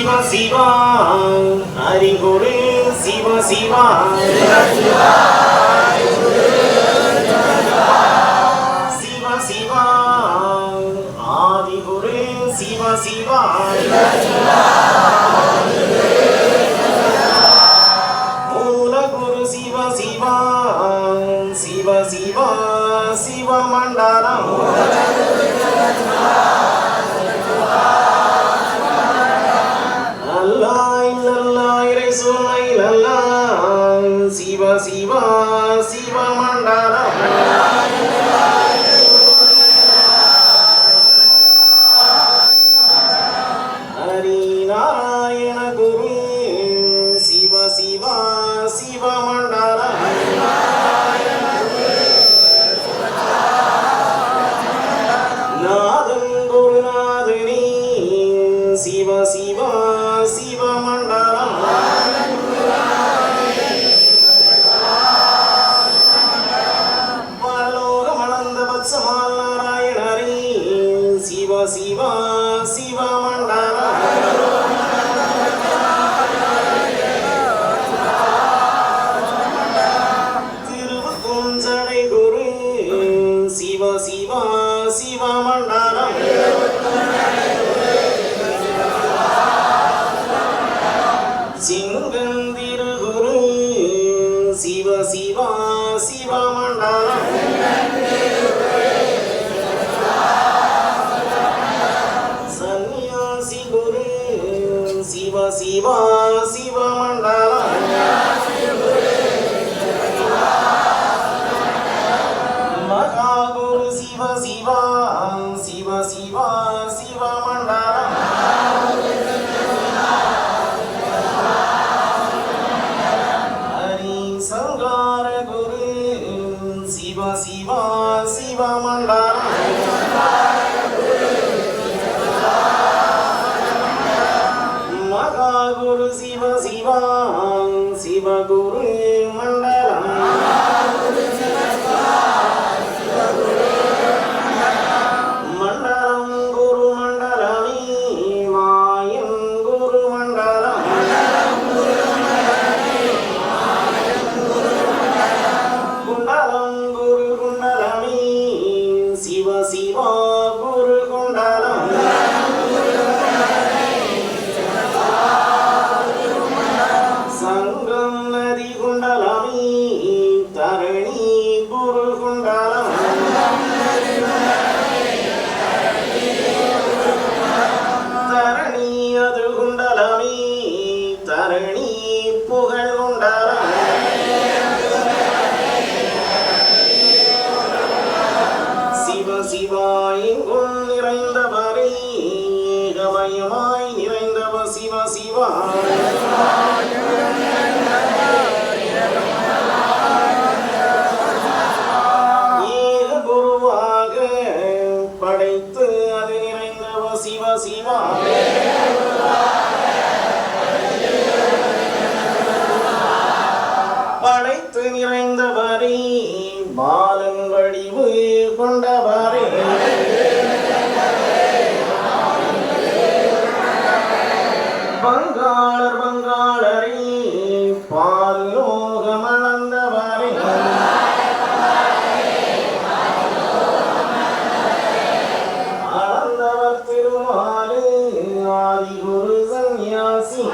சிவ சிவா. அறிகுரு சிவ சிவா. சிவ சிவா. ஆதிகுரு சிவ சிவா. மூலகுரு சிவ சிவா. சிவ சிவா. சிவ சிவ சிவா சிவ மண்டலம் திருவுக்குஞ்சடை குரு. சிவ சிவா சிவ மண்டலம் சிவா சிவ சிவா சிவ மண்டலம். ஹரி சங்கார குரு சிவ சிவா சிவ மண்டலம். நிறைந்தவரே பாலன் வடிவு கொண்டவரே பங்காளர் பங்காளரே பால் லோகமளந்தவரே அளந்தவர். திருமாலு ஆதி குரு சன்னியாசி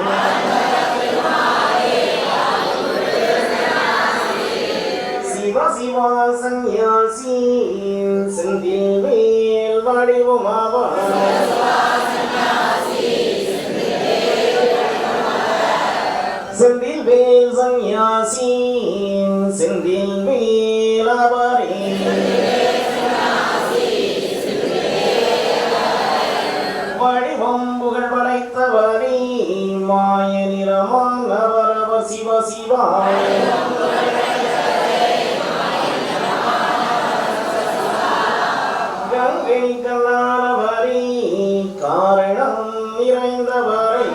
சிவா சந்நியாசி செந்தில் வேல் வடிவமாவார். செந்தில் வேல் சந்நியாசி செந்தில் வேல் அவரே வடிவம் புகழ் படைத்தவரே மாய நிறமான் அவரவர் சிவ. சிவாய நிறைந்தவரை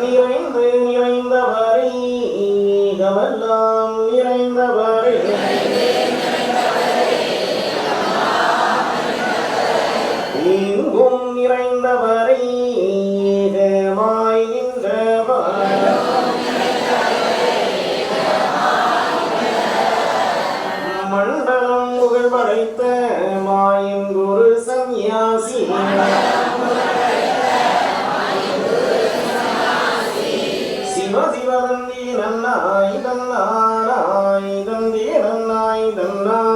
நிறைந்து நிறைந்தவரை ஏகமெல்லாம் மலரும் புகழ் படைத்த மாயின் குரு சந்நியாசி. சிவ சிவதந்தி நன்னாய் தன்னாய் தந்தி நன்னாய் தன்னாய்